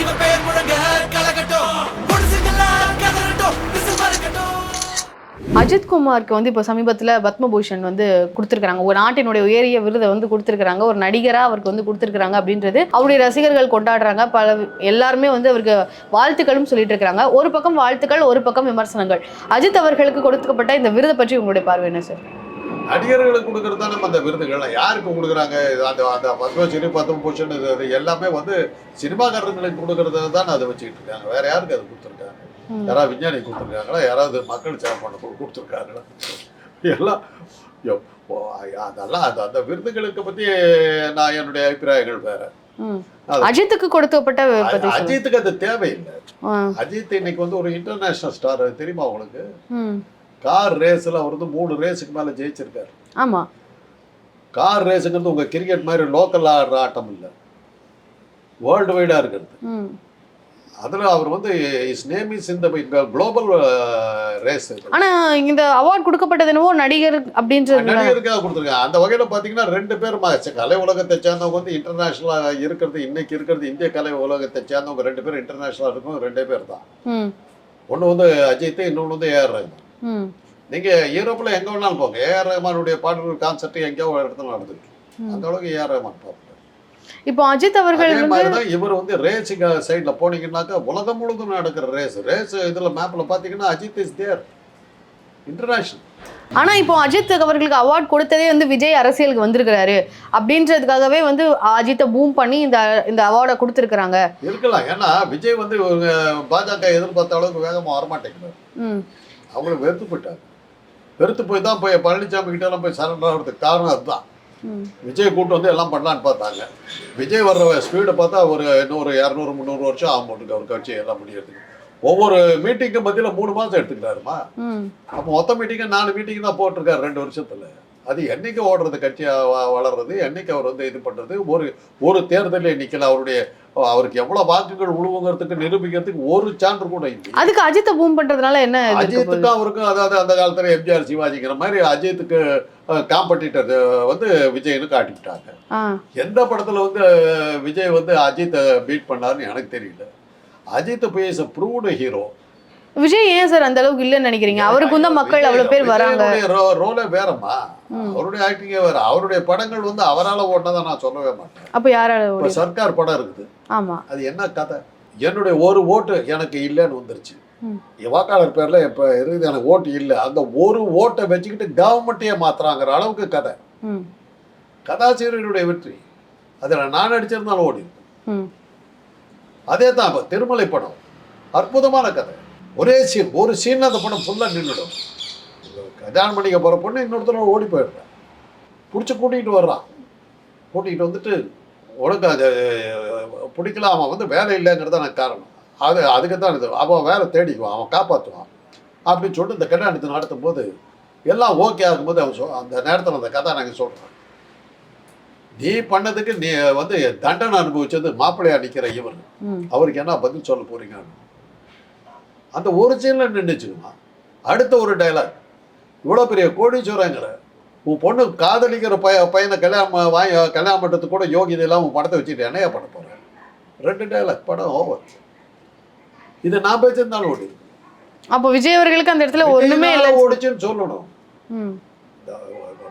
இவன் பெயர் முழங்க கலகட்டும். அஜித் குமாருக்கு வந்து இப்போ சமீபத்தில் பத்மபூஷன் வந்து கொடுத்துருக்காங்க ஒரு நாட்டினுடைய உயரிய விருதை வந்து கொடுத்துருக்காங்க ஒரு நடிகராக அவருக்கு வந்து கொடுத்துருக்காங்க அப்படின்றது அவருடைய ரசிகர்கள் கொண்டாடுறாங்க. பல எல்லாருமே வந்து அவருக்கு வாழ்த்துக்களும் சொல்லிட்டு இருக்காங்க. ஒரு பக்கம் வாழ்த்துக்கள் ஒரு பக்கம் விமர்சனங்கள். அஜித் அவர்களுக்கு கொடுக்கப்பட்ட இந்த விருதை பற்றி உங்களுடைய பார்வை என்ன சார் நடிகர்களுக்கு கொடுக்கறது தான் நம்ம அந்த விருதுகள் யாருக்கு கொடுக்குறாங்க? அந்த அந்த பத்மஸ்ரீ பத்மபூஷன் இது இது எல்லாமே வந்து சினிமாக்காரர்களுக்கு கொடுக்கறது தான் அதை வச்சுக்கிட்டு இருக்காங்க. வேற யாருக்கு அது கொடுத்துருக்காங்க. யாராவது விஞ்ஞானி கொடுத்துருக்காங்களா? யாராவது மக்கள் பண்ண கொடுத்துருக்காங்களா? எல்லாம் அதெல்லாம் அந்த அந்த விருதுகளுக்கு பத்தி நான் என்னுடைய அபிப்பிராயங்கள் வேற. அஜித்துக்கு கொடுக்கப்பட்ட. அஜித்துக்கு அது தேவையில்லை. அஜித் இன்னைக்கு வந்து ஒரு இன்டர்நேஷனல் ஸ்டார் தெரியுமா உங்களுக்கு? கார் ரேஸ்ல அவர் வந்து மூணு ரேஸுக்கு மேல ஜெயிச்சிருக்காரு. ஆமா. கார் ரேஸுங்கிறது உங்க கிரிக்கெட் மாதிரி லோக்கல் ஆடுற ஆட்டம் இல்லை. வேர்ல்டு வைடா இருக்கிறது அதுல அவர் வந்து இஸ் நேம் இஸ் இந்த குளோபல் ரேஸ் ஆனா இந்த அவார்ட் கொடுக்கப்பட்டது என்னவோ நடிகர் அப்படின்றது நடிகருக்காக கொடுத்துருக்காங்க. அந்த வகையில பாத்தீங்கன்னா ரெண்டு பேரும் மா- கலை உலகத்தை சேர்ந்தவங்க வந்து இன்டர்நேஷனலா இருக்கிறது இன்னைக்கு இருக்கிறது இந்திய கலை உலகத்தை சேர்ந்தவங்க ரெண்டு பேரும் இன்டர்நேஷனலா இருக்கும் ரெண்டே பேர் தான். ஒண்ணு வந்து அஜித் இன்னொன்னு வந்து ஏஆர் ரஹ்மான். நீங்க யூரோப்ல எங்க வேணாலும் போங்க. ஏஆர் ரஹ்மானுடைய பாடல்கள் கான்செர்ட் எங்கேயோ ஒரு இடத்துல நடந்துருக்கு. அந்த அளவுக்கு ஏஆர் ரஹ்மான் பாப்புலர் இப்போ அஜித் அவர்கள் அதே மாதிரி தான் இவர் வந்து ரேஸுக்கு சைடில் போனீங்கன்னாக்கா உலகம் முழுதும் நடக்கிற ரேஸ் ரேஸ் இதுல மேப்ல பாத்தீங்கன்னா அஜித் இஸ் தேர் இன்டர்நேஷனல் ஆனா இப்போ அஜித் அவர்களுக்கு அவார்ட் கொடுத்ததே வந்து விஜய் அரசியலுக்கு வந்திருக்கிறாரு. அப்படின்றதுக்காகவே வந்து அஜித்தை பூம் பண்ணி இந்த இந்த அவார்டை கொடுத்துருக்குறாங்க. இருக்கலாம். ஏன்னா விஜய் வந்து பாஜக எதிர்பார்த்த அளவுக்கு வேகமா வரமாட்டேங்கிறார். ம் அவங்களுக்கு வெறுத்து போயிட்டாங்க வெறுத்து போய் தான் போய் பழனிசாமி கிட்ட எல்லாம் போய் சரண்டர் ஆகிறதுக்கு காரணம் அதுதான். விஜய் கூட்டு வந்து எல்லாம் பண்ணலான்னு பார்த்தாங்க. விஜய் வர்ற ஸ்பீடை பார்த்தா ஒரு இன்னொரு இரநூறு முந்நூறு வருஷம் ஆகும் போட்டுருக்கு அவர் கட்சி எல்லாம் முடியறதுக்கு. ஒவ்வொரு மீட்டிங்க்கு மத்தியில் மூணு மாதம் எடுத்துக்கிறாருமா? அப்போ மொத்த மீட்டிங்கு நாலு மீட்டிங் தான் போட்டிருக்காரு ரெண்டு வருஷத்துல. அது என்னைக்கு ஓடுறது கட்சி வ- வளர்றது என்னைக்கு அவர் வந்து இது பண்றது? ஒரு ஒரு தேர்தலில் நிக்கல அவருடைய அவருக்கு எவ்வளவு வாக்குகள் உழுவுங்கிறதுக்கு நிரூபிக்கிறதுக்கு ஒரு சான்று கூட இல்லை. அதுக்கு அஜித்தை பூம் பண்றதுனால என்ன? அஜித்துக்கும் அவருக்கும் அதாவது அந்த காலத்துல எம்ஜிஆர் சிவாஜிங்கிற மாதிரி அஜித்துக்கு காம்படிட்டர் வந்து விஜய்னு காட்டிவிட்டாங்க ஆ. எந்த படத்துல வந்து விஜய் வந்து அஜித்தை பீட் பண்ணாருன்னு எனக்கு தெரியல. அஜித் போய் இஸ் ப்ரூவ்டு ஹீரோ விஜய் ஏன் சார் அந்த அளவுக்கு இல்லைன்னு நினைக்கிறீங்க? அவருக்கும் தான் மக்கள் அவ்வளவு பேர் வராங்க. ரோலே வேறம்மா. அவருடைய ஆக்டிங்கே வேற. அவருடைய படங்கள் வந்து அவரால ஓட்டினதை நான் சொல்லவே மாட்டேன். அப்ப யாரால சர்க்கார் படம் இருக்குது. ஆமா. அது என்ன கதை? என்னுடைய ஒரு ஓட்டு எனக்கு இல்லைன்னு வந்துருச்சு. வாக்காளர் பேர்ல இப்ப இருக்குது எனக்கு ஓட்டு இல்லை. அந்த ஒரு ஓட்டை வச்சுக்கிட்டு கவர்மெண்ட்டையே மாத்துறாங்கிற அளவுக்கு கதை. கதாசிரியருடைய வெற்றி. அதில் நான் நடிச்சிருந்தாலும் ஓடி அதே தான் திருமலை படம். அற்புதமான கதை. ஒரே சீன் ஒரு சீன் அந்த படம் ஃபுல்லாக நின்றுடும் கல்யாணம் பண்ணிக்க போகிற பொண்ணு இன்னொருத்தர் ஓடி போயிடுறான் பிடிச்சி கூட்டிகிட்டு வர்றான் கூட்டிகிட்டு வந்துட்டு உனக்கு அது பிடிக்கல அவன் வந்து வேலை இல்லைங்கிறது எனக்கு காரணம். அது அதுக்கு தான் இது. அவன் வேலை தேடிக்குவான் அவன் காப்பாற்றுவான் அப்படின்னு சொல்லிட்டு இந்த கல்யாணத்தை நடத்தும் போது எல்லாம் ஓகே ஆகும்போது அவன் சொல் அந்த நேரத்தில் அந்த கதை நாங்கள் சொல்கிறான் நீ பண்ணதுக்கு நீ வந்து தண்டனை அனுபவிச்சது மாப்பிள்ளையா நிற்கிற இவர். அவருக்கு என்ன பதில் சொல்ல போறீங்க? அந்த ஒரு சீனில் நின்றுச்சுக்குமா அடுத்த ஒரு டைலாக் இவ்வளோ பெரிய கோடீஸ்வரங்கிற உன் பொண்ணு காதலிக்கிற பைய பையனை கல்யாணம் வாங்கி கல்யாணம் பண்ணுறதுக்கு கூட யோகிதை எல்லாம் உன் படத்தை வச்சுட்டு என்னையா பண்ண போகிறேன் ரெண்டு டைலாக் படம் ஓவர் இது நான் பேசியிருந்தாலும் ஓடி. அப்போ விஜய் அவர்களுக்கு அந்த இடத்துல ஒண்ணுமே இல்லை ஓடிச்சுன்னு சொல்லணும்.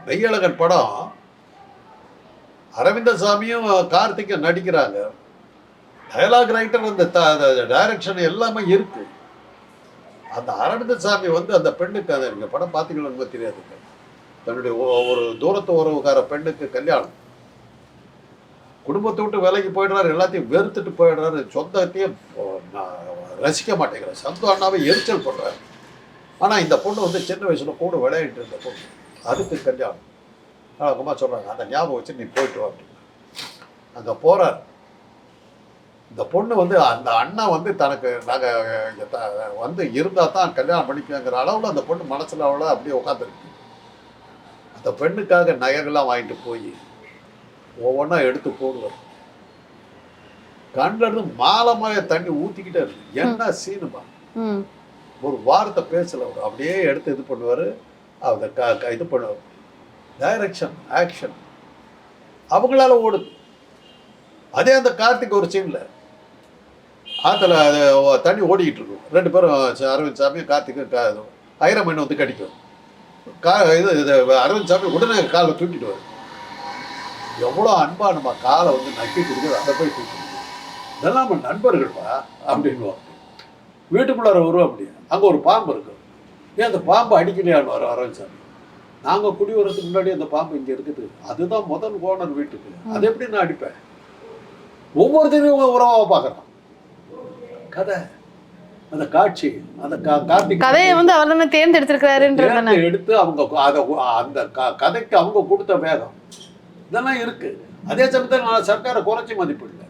மெய்யழகன் படம் அரவிந்த சாமியும் கார்த்திக்கும் நடிக்கிறாங்க. டயலாக் ரைட்டர் அந்த டைரக்ஷன் எல்லாமே இருக்கு. அந்த அரவிந்த சாமி வந்து அந்த பெண்ணுக்கு அதை நீங்கள் படம் பார்த்தீங்களா தெரியாதுங்க. தன்னுடைய ஒரு தூரத்து உறவுக்கார பெண்ணுக்கு கல்யாணம். குடும்பத்தை விட்டு வேலைக்கு போயிடுறாரு எல்லாத்தையும் வெறுத்துட்டு போயிடுறாரு சொந்தத்தையே நான் ரசிக்க மாட்டேங்கிறார். சந்து அண்ணாவை எரிச்சல் பண்ணுறாரு ஆனால் இந்த பொண்ணு வந்து சின்ன வயசுல கூட விளையாடிட்டு இருந்த பொண்ணு. அதுக்கு கல்யாணம். ஆனா சொல்கிறாங்க அம்மா அந்த ஞாபகம் வச்சு நீ போயிட்டு வா அப்படின்னு. அங்கே போகிறார் இந்த பொண்ணு வந்து அந்த அண்ணா வந்து தனக்கு நாங்க இங்க த- வந்து இருந்தா தான் கல்யாணம் பண்ணிக்கங்கிற அளவுல அந்த பொண்ணு மனசுல அவள அப்படியே உட்காந்துருக்கு அந்த பெண்ணுக்காக நகைகள்லாம் வாங்கிட்டு போய் ஒவ்வொன்றா எடுத்து போடுவார். கண்ணில் இருந்து மாலை மாலை தண்ணி ஊத்திக்கிட்டே இருக்கு. என்ன சீனுமா? ஒரு வார்த்தை பேசல அவர். அப்படியே எடுத்து இது பண்ணுவார். அதை இது பண்ணுவார். டைரக்ஷன் ஆக்ஷன் அவங்களால ஓடுது. அதே அந்த கார்த்திக் ஒரு சீன்ல ஆற்றுல அது தண்ணி ஓடிக்கிட்டு இருக்கும் ரெண்டு பேரும் அரவிந்த் சாமி கார்த்திக்கு கா ஐரமணி வந்து கடிக்கும். கா இது இது அரவிந்த் சாமி உடனே காலை தூக்கிட்டு வரும் எவ்வளோ அன்பா நம்ம காலை வந்து நக்கி கொடுக்குது அதை போய் தூக்கி இதெல்லாம் நம்ம நண்பர்கள்ப்பா அப்படின்வாங்க வீட்டுக்குள்ளார வரும் அப்படி. அங்கே ஒரு பாம்பு இருக்கும் ஏன் அந்த பாம்பு அடிக்கலையான்னு வரும் அரவிந்த் சாமி. நாங்கள் குடி வரதுக்கு முன்னாடி அந்த பாம்பு இங்கே இருக்குது. அதுதான் முதல் ஓனர் வீட்டுக்கு. அது எப்படி நான் அடிப்பேன்? ஒவ்வொருத்தரையும் உறவாக பார்க்குறான் கதை. அந்த காட்சி அந்த கார்த்திக் கதையை வந்து அவர் தானே தேர்ந்தெடுத்திருக்கிறாருன்றது தானே தேர்ந்து எடுத்து அவங்க அதை அந்த கதைக்கு அவங்க கொடுத்த வேகம். இதெல்லாம் இருக்கு. அதே சமயத்தில் நான் சர்க்காரை குறைச்சி மதிப்பு இல்லை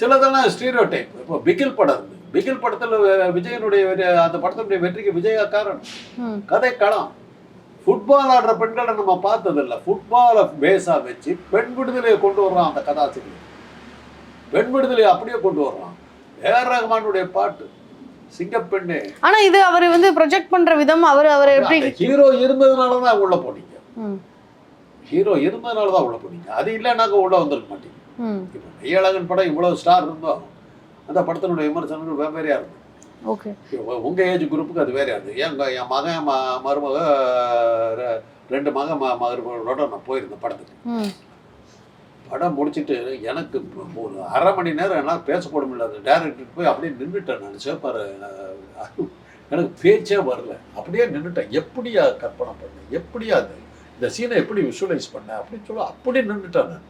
சிலதெல்லாம் ஸ்டீரியோ டைப் இப்போ பிகில் படம் இருந்து பிகில் படத்தில் விஜயனுடைய அந்த படத்தினுடைய வெற்றிக்கு விஜயா காரணம். கதை களம். ஃபுட்பால் ஆடுற பெண்களை நம்ம பார்த்ததில்ல. ஃபுட்பாலை பேஸாக வச்சு பெண் விடுதலையை கொண்டு வர்றான் அந்த கதாசிரியர். பெண் விடுதலையை அப்படியே கொண்டு வர்றான். ஏஆர் ரஹ்மானுடைய பாட்டு சிங்கப்பெண்ணே ஆனா இது அவர் வந்து ப்ரொஜெக்ட் பண்ற விதம் அவர் அவர் எப்படி ஹீரோ இருந்ததுனால தான் உள்ள போனீங்க. ஹீரோ இருந்ததுனால தான் உள்ள போனீங்க. அது இல்லைனாக்க உள்ள வந்திருக்க மாட்டீங்க. இப்போ மெய்யழகன் படம் இவ்வளவு ஸ்டார் இருந்தோம் அந்த படத்தினுடைய விமர்சனங்கள் வெவ்வேறையா இருக்கு ஓகே. உங்க ஏஜ் குரூப்புக்கு அது வேறையா இருக்கு என் என் மகன் மருமக ரெண்டு மகன் மருமகளோட நான் போயிருந்தேன் படத்துக்கு. படம் முடிச்சிட்டு எனக்கு ஒரு அரை மணி நேரம் என்னால் பேச போட முடியல. அந்த டேரக்டர் போய் அப்படியே நின்றுட்டேன் நான். சேப்பாரு எனக்கு பேச்சே வரல. அப்படியே நின்றுட்டேன் எப்படியா கற்பனை பண்ண? எப்படியா அது? இந்த சீனை எப்படி விஷுவலைஸ் பண்ண? அப்படின்னு சொல்ல அப்படி நின்றுட்டேன் நான்.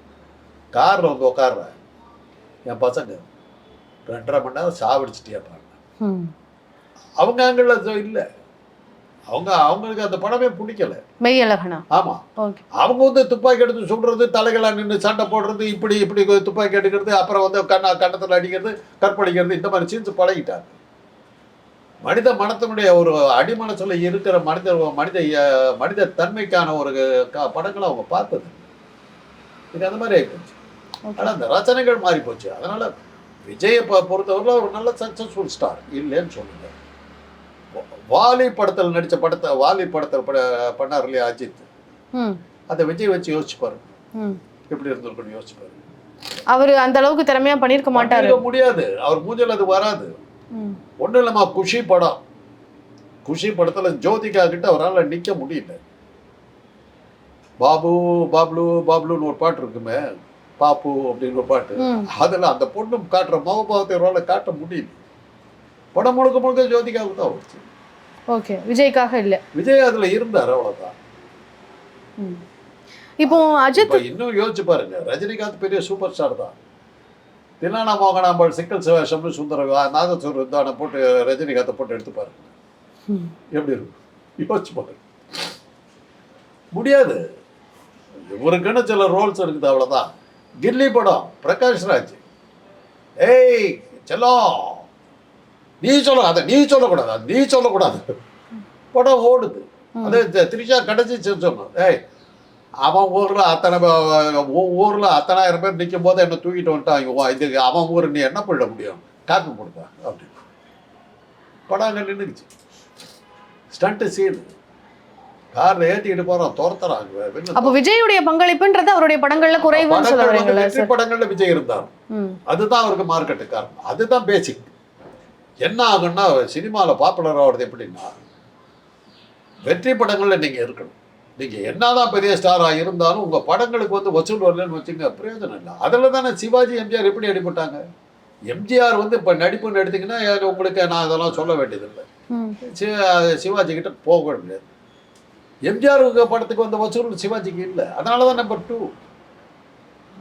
காரில் வந்து உட்கார்றேன் என் பசங்க ரெண்டரை மணி நேரம் ம். அவங்க ஆங்கிள் இல்லை. அவங்க அவங்களுக்கு அந்த படமே பிடிக்கல. மெய் அழகனா ஆமாம் ஓகே. அவங்க வந்து துப்பாக்கி எடுத்து சுடுறது தலைகளா நின்று சண்டை போடுறது இப்படி இப்படி துப்பாக்கி எடுக்கிறது அப்புறம் வந்து கண்ணா கண்ணத்தில் அடிக்கிறது கற்பழிக்கிறது இந்த மாதிரி சீன்ஸ் பழகிட்டாங்க. மனித மனத்தினுடைய ஒரு அடிமனசுல இருக்கிற மனித மனித மனித தன்மைக்கான ஒரு படங்களை அவங்க பார்த்தது. இது அந்த மாதிரி ஆகிப்போச்சு ஆனால் அந்த ரச்சனைகள் மாறி போச்சு. அதனால விஜயை பொ- பொறுத்தவரை ஒரு நல்ல சக்சஸ்ஃபுல் ஸ்டார் இல்லைன்னு சொல்லுங்க. வாலி படத்தில் நடித்த படத்தை வாலி படத்தில் பட பண்ணார் இல்லையா அஜித்? அதை விஜய் வச்சு யோசிச்சு பாருங்க எப்படி இருந்திருக்குன்னு யோசிச்சு பாருங்க அவர் அந்த அளவுக்கு திறமையா பண்ணிருக்க மாட்டாரு. முடியாது. அவர் மூஞ்சில் அது வராது. ம், ஒன்றும் இல்லைம்மா குஷி படம். குஷி படத்துல ஜோதிகா கிட்ட அவரால் நிக்க முடியல. பாபு பாப்லு பாப்லுன்னு ஒரு பாட்டு இருக்குமே பாப்பு அப்படின்னு ஒரு பாட்டு. அதுல அந்த பொண்ணு காட்டுற முகபாவத்தை அவரால் காட்ட முடியல. படம் முழுக்க முழுக்க ஜோதிகாவுக்கு தான் வந்துச்சு ஓகே விஜய்க்காக இல்ல. விஜய் அதுல இருந்தார் அவ்வளவுதான். ம். இப்போ அஜித் இன்னும் யோசிச்சு பாருங்க ரஜினிகாந்த் பெரிய சூப்பர் ஸ்டார் தான். தில்லானா மோகனாம்பாள் சிக்கல் சிவேஷம்னு சுந்தர நாதஸ்வர வித்தானை போட்டு ரஜினிகாந்தை போட்டு எடுத்து பாருங்க. எப்படி இருக்கும்? யோசிச்சு பாருங்க. முடியாது. இவருக்குன்னு சில ரோல்ஸ் இருக்குது அவ்வளவுதான். கில்லி படம் பிரகாஷ் ராஜ். ஏய் செல்லம்! நீ சொல்ல அதை நீ சொல்லக்கூடாது அது நீ சொல்லக்கூடாது. படம் ஓடுது. அது திரிஷா கடைசி சொன்னோம் ஏய் அவன் ஊர்ல அத்தனை ஊர்ல அத்தனாயிரம் பேர் நிற்கும் போது என்ன தூக்கிட்டு வந்துட்டான். இது அவன் ஊர் நீ என்ன பண்ணிட முடியும்? காப்பி கொடுத்தா அப்படின்னு படம் அங்கே நின்றுச்சு ஸ்டண்ட்டு சீன் காரில் ஏற்றிக்கிட்டு போகிறோம் துரத்துறாங்க அப்போ விஜயுடைய பங்களிப்புன்றது அவருடைய படங்கள்ல சார்? படங்கள்ல விஜய் இருந்தார். அதுதான் அவருக்கு மார்க்கெட்டு காரணம். அதுதான் பேசிக் என்ன ஆகும்னா சினிமாவில் பாப்புலர் ஆகிறது எப்படின்னா வெற்றி படங்களில் நீங்கள் இருக்கணும். நீங்கள் என்னதான் பெரிய ஸ்டாராக இருந்தாலும் உங்கள் படங்களுக்கு வந்து வசூல் வரலன்னு வச்சுங்க பிரயோஜனம் இல்லை. அதில் தானே சிவாஜி எம்ஜிஆர் எப்படி அடிபட்டாங்க எம்ஜிஆர் வந்து இப்போ நடிப்புன்னு எடுத்தீங்கன்னா உங்களுக்கு நான் இதெல்லாம் சொல்ல வேண்டியதில்லை. சிவாஜி கிட்ட போக முடியாது. எம்ஜிஆர் படத்துக்கு வந்த வசூல் சிவாஜிக்கு இல்லை. அதனால தான் நம்பர் டூ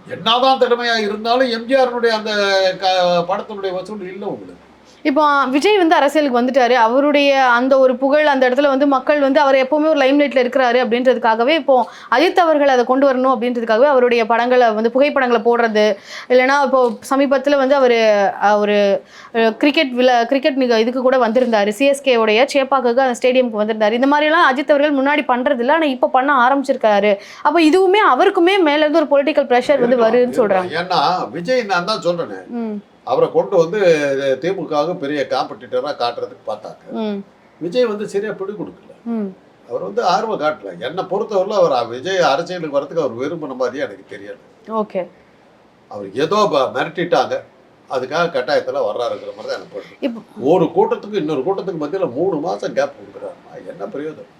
என்னதான் திறமையா இருந்தாலும் எம்ஜிஆருடைய அந்த க- படத்தினுடைய வசூல் இல்லை உங்களுக்கு. இப்போ விஜய் வந்து அரசியலுக்கு வந்துட்டாரு. அவருடைய அந்த ஒரு புகழ் அந்த இடத்துல வந்து மக்கள் வந்து அவர் எப்பவுமே ஒரு லைம்லைட்ல இருக்கிறாரு அப்படின்றதுக்காகவே இப்போ அஜித் அவர்கள் அதை கொண்டு வரணும் அப்படின்றதுக்காகவே அவருடைய படங்களை வந்து புகைப்படங்களை போடுறது. இல்லைன்னா இப்போ சமீபத்தில் வந்து அவர் ஒரு கிரிக்கெட் விழா கிரிக்கெட் நிக இதுக்கு கூட வந்திருந்தாரு. சிஎஸ்கே உடைய சேப்பாக்கு அந்த ஸ்டேடியம்க்கு வந்திருந்தாரு. இந்த மாதிரிலாம் அஜித் அவர்கள் முன்னாடி பண்றது இல்லை ஆனால் இப்போ பண்ண ஆரம்பிச்சிருக்காரு. அப்போ இதுவுமே அவருக்குமே மேல இருந்து ஒரு பொலிட்டிக்கல் ப்ரெஷர் வந்து வருதுன்னு சொல்றாங்க. ஏன்னா விஜய் நான் தான் சொல்றேனே. ம். அவரை கொண்டு வந்து திமுகவுக்கு பெரிய காம்படிட்டரா காட்டுறதுக்கு பார்த்தாங்க விஜய் வந்து சரியா பிடி கொடுக்கல. அவர் வந்து ஆர்வம் காட்டல. என்னை பொறுத்தவரையில் அவர் விஜய் அரசியலுக்கு வரதுக்கு அவர் விரும்பின மாதிரியே எனக்கு தெரியாது. ஓகே. அவர் ஏதோ மிரட்டிட்டாங்க. அதுக்காக கட்டாயத்தில் வர்றாருங்கிற மாதிரி தான் எனக்கு ஒரு கூட்டத்துக்கு இன்னொரு கூட்டத்துக்கு மத்தியில் மூணு மாதம் கேப் கொடுக்குறாருமா? என்ன பிரயோஜனம்?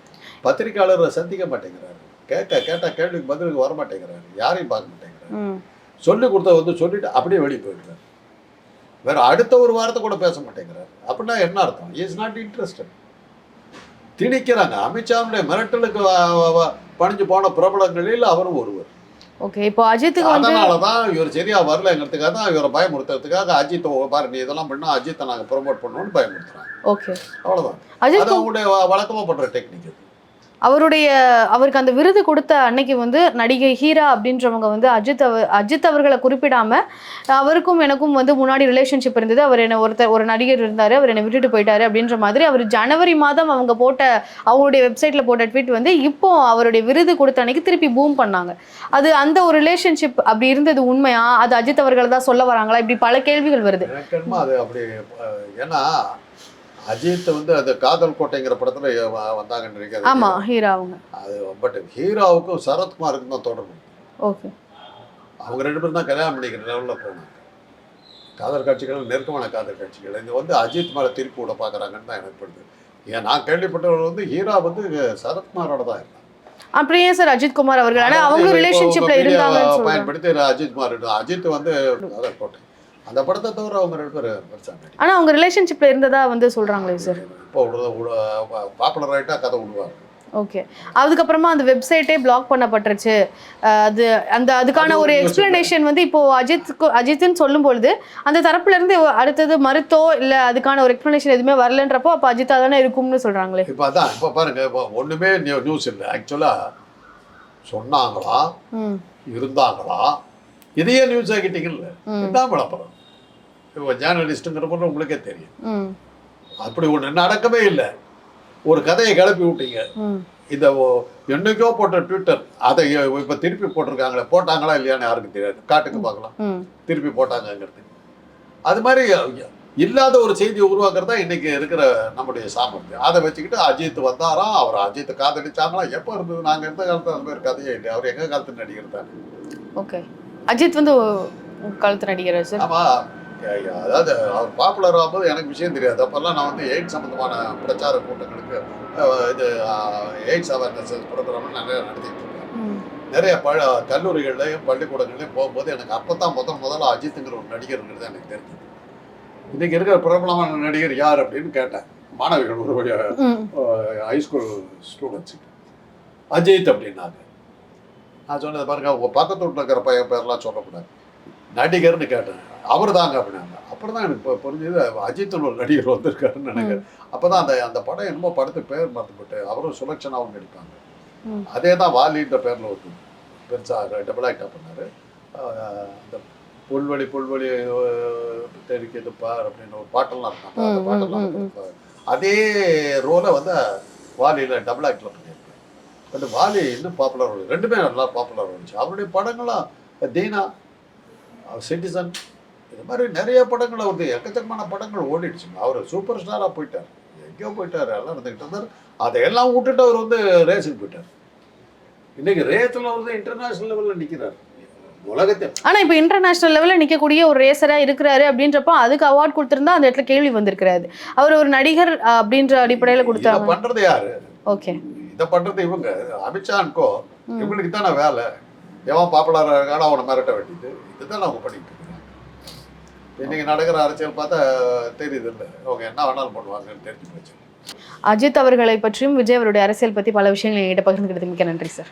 பத்திரிக்கையாளரை சந்திக்க மாட்டேங்கிறாரு. கேட்க கேட்டால் கேள்விக்கு பதிலுக்கு வர மாட்டேங்கிறாரு. யாரையும் பார்க்க மாட்டேங்கிறாரு. சொல்லி கொடுத்த வந்து சொல்லிட்டு அப்படியே வெளியே போயிடுறாரு. வேற அடுத்த ஒரு வாரத்தை கூட பேச மாட்டேங்கிறாரு. அப்படின்னா என்ன அர்த்தம்? இஸ் நாட் இன்ட்ரெஸ்டட் திணிக்கிறாங்க. அமித்ஷாவுடைய மிரட்டலுக்கு பணிஞ்சு போன பிரபலங்களில் அவரும் ஒருவர். ஓகே இப்போ அஜித்துக்கு அதனால தான் இவர் சரியா வரலங்கிறதுக்காக தான் இவரை பயமுறுத்துறதுக்காக அஜித் பாரு நீ இதெல்லாம் பண்ணா அஜித்தை நாங்கள் ப்ரொமோட் பண்ணுவோம்னு பயமுறுத்துறாங்க. ஓகே அவ்வளவுதான். அஜித் அது அவங்களுடைய வ- வழக்கமா பண்ற டெக்னிக் அவருடைய அவருக்கு அந்த விருது கொடுத்த அன்னைக்கு வந்து நடிகை ஹீரா அப்படின்றவங்க வந்து அஜித் அவ அஜித் அவர்களை குறிப்பிடாம அவருக்கும் எனக்கும் வந்து முன்னாடி ரிலேஷன்ஷிப் இருந்தது. அவர் என்ன ஒருத்தர் ஒரு நடிகர் இருந்தாரு. அவர் என்னை விட்டுட்டு போயிட்டாரு அப்படின்ற மாதிரி அவர் ஜனவரி மாதம் அவங்க போட்ட அவங்களுடைய வெப்சைட்ல போட்ட ட்வீட் வந்து இப்போ அவருடைய விருது கொடுத்த அன்னைக்கு திருப்பி பூம் பண்ணாங்க. அது அந்த ஒரு ரிலேஷன்ஷிப் அப்படி இருந்தது உண்மையா? அது அஜித் அவர்கள் தான் சொல்ல வராங்களா? இப்படி பல கேள்விகள் வருது. ஏன்னா அஜித் வந்து அந்த காதல் கோட்டைங்கிற படத்துல வந்தாங்கன்னு நினைக்கிறேன். ஆமா ஹீரா. அவங்க. அது பட் ஹீரோவுக்கும் சரத்குமாருக்கும் தான் தொடர்பு ஓகே. அவங்க ரெண்டு பேரும் தான் கல்யாணம் பண்ணிக்கிற லெவலில் போனாங்க. காதல் காட்சிகள் நெருக்கமான காதல் காட்சிகள். இது வந்து அஜித் மேலே திருப்பி விட பார்க்குறாங்கன்னு தான் எனக்கு படுது ஏன் நான் கேள்விப்பட்டவர் வந்து ஹீரா வந்து சரத்குமாரோட தான் இருந்தாங்க. அப்படியே சார் அஜித் குமார் அவர்கள்? ஆனா அதாவது அவங்க ரிலேஷன்ஷிப்ல சொல்றாங்க பயன்படுத்தி அஜித் குமார். அஜித் வந்து காதல் கோட்டை. அந்த படத்தை தவிர அவங்க ரெண்டு பேரும் பெருசாக ஆனா அவங்க ரிலேஷன்ஷிப்ல இருந்ததா வந்து சொல்றாங்களே சார் இப்போ பாப்புலர் ஆகிட்டா கதை விடுவாங்க. ஓகே அதுக்கப்புறமா அந்த வெப்சைட்டே பிளாக் பண்ணப்பட்டுருச்சு. அது அந்த அதுக்கான அது ஒரு எக்ஸ்பிளனேஷன் வந்து இப்போ அஜித் அஜித்னு சொல்லும் பொழுது அந்த தரப்புல இருந்து அடுத்தது மறுத்தோ இல்ல அதுக்கான ஒரு எக்ஸ்பிளனேஷன் எதுவுமே வரலன்றப்போ அப்போ அஜித்தா தானே இருக்கும்னு சொல்றாங்களே. இப்போ அதான் இப்போ பாருங்க இப்போ ஒன்றுமே நியூஸ் இல்லை. ஆக்சுவலாக சொன்னாங்களா? இருந்தாங்களா? இதையே நியூஸ் ஆக்கிட்டீங்கல்ல. ம். இதுதான் விளம்பரம் இப்போ ஜேர்னலிஸ்ட்டுங்கிற போது உங்களுக்கே தெரியும். அப்படி ஒன்று நடக்கவே இல்லை. ஒரு கதையை கிளப்பி விட்டீங்க. இந்த என்னைக்கோ போட்ட ட்விட்டர் அதை இப்போ திருப்பி போட்டிருக்காங்களே போட்டாங்களா இல்லையான்னு யாருக்கும் தெரியாது. காட்டுக்கு பார்க்கலாம். திருப்பி போட்டாங்கங்கிறது. அது மாதிரி இல்லாத ஒரு செய்தியை உருவாக்குறது இன்னைக்கு இருக்கிற நம்முடைய சாமர்த்தியம். அதை வச்சுக்கிட்டு அஜித் வந்தாராம் அவர் அஜித் காதலிச்சாங்களா எப்போ இருந்தது நாங்கள் இருந்த காலத்தில் அந்த மாதிரி கதையே இல்லை. அவர் எங்கள் காலத்து நடிகர் தானே? ஓகே. அஜித் வந்து காலத்து நடிகரா சார்? ஆமா. ஏ- அதாவது அவர் பாப்புலர் ஆகும்போது எனக்கு விஷயம் தெரியாது. அப்போல்லாம் நான் வந்து எய்ட்ஸ் சம்மந்தமான பிரச்சார கூட்டங்களுக்கு இது எய்ட்ஸ் அவேர்னஸ் ப்ரோக்ராம் நிறைய நடத்திட்டு இருக்கேன் நிறைய ப கல்லூரிகள்லையும் பள்ளிக்கூடங்கள்லையும் போகும்போது எனக்கு அப்போ தான் முதல் முதல்ல அஜித்துங்கிற ஒரு நடிகருங்கிறது எனக்கு தெரிஞ்சது. இன்னைக்கு இருக்கிற பிரபலமான நடிகர் யார் அப்படின்னு கேட்டேன். மாணவிகள் ம். ஹைஸ்கூல் ஸ்டூடெண்ட்ஸு அஜித் அப்படின்னாங்க. நான் சொன்னது பாருங்க உங்க பக்கத்து வீட்டில் இருக்கிற பையன் பேர்லாம் சொல்லக்கூடாது. நடிகர்னு கேட்டேன். அவர் தாங்க அப்படின்னாங்க. அப்புறம் தான் எனக்கு இப்போ புரிஞ்சது அஜித்னு ஒரு நடிகர் வந்திருக்காருன்னு நினைக்கிறேன். அப்போ தான் அந்த அந்த படம் என்னமோ படத்து பேர் மறந்துவிட்டு அவரும் சுலட்சனாவும் நடிப்பாங்க. அதே தான் வாலின்ற பேரில் ஒரு பெருசாக டபுள் ஆக்டாக பண்ணார். அந்த புல்வெளி புல்வெளி தெரிக்கிறது பார் அப்படின்னு ஒரு பாட்டெல்லாம் இருக்கும். அந்த பாட்டெல்லாம். அதே ரோலை வந்து வாலியில் டபுள் ஆக்டில் பண்ணியிருக்கேன் பட் வாலி இன்னும் பாப்புலர் ரெண்டுமே நல்லா பாப்புலர் ஆச்சு அவருடைய படங்கள்லாம் தீனா சிட்டிசன் இது மாதிரி நிறைய படங்கள் அவருக்கு எக்கச்சக்கமான படங்கள் ஓடிடுச்சுங்க அவர் சூப்பர் ஸ்டாராக போயிட்டார். எங்கேயோ போயிட்டார் எல்லாம் இருந்துக்கிட்டு இருந்தார். அதையெல்லாம் விட்டுட்டு அவர் வந்து ரேஸுக்கு போயிட்டார். இன்னைக்கு ரேஸில் வந்து இன்டர்நேஷனல் லெவலில் நிற்கிறார் உலகத்தை ஆனா இப்போ இன்டர்நேஷனல் லெவல்ல நிக்கக்கூடிய ஒரு ரேசரா இருக்கிறாரு அப்படின்றப்போ அதுக்கு அவார்ட் கொடுத்திருந்தா அந்த இடத்துல கேள்வி வந்திருக்கிறாரு. அவர் ஒரு நடிகர் அப்படின்ற அடிப்படையில இதை கொடுத்தாங்க பண்றது யாரு? ஓகே. இதை பண்றது இவங்க. அமித்ஷான்கோ இவங்களுக்கு தானே வேலை. எவன் பாப்புலராக இருக்கானோ அவனை மிரட்ட வேண்டியது. இதுதான் அவங்க பண்ணிட்டு இன்னைக்கு நடக்கிற அரசியல் பார்த்தா தெரியுது இல்லை. ஓகே என்ன வேணாலும் பண்ணுவாங்கன்னு தெரிஞ்சு போச்சு. அஜித் அவர்களை பற்றியும் விஜய் அவருடைய அரசியல் பத்தி பல விஷயங்கள் என்கிட்ட பகிர்ந்துக்கிட்டது மிக்க நன்றி சார்.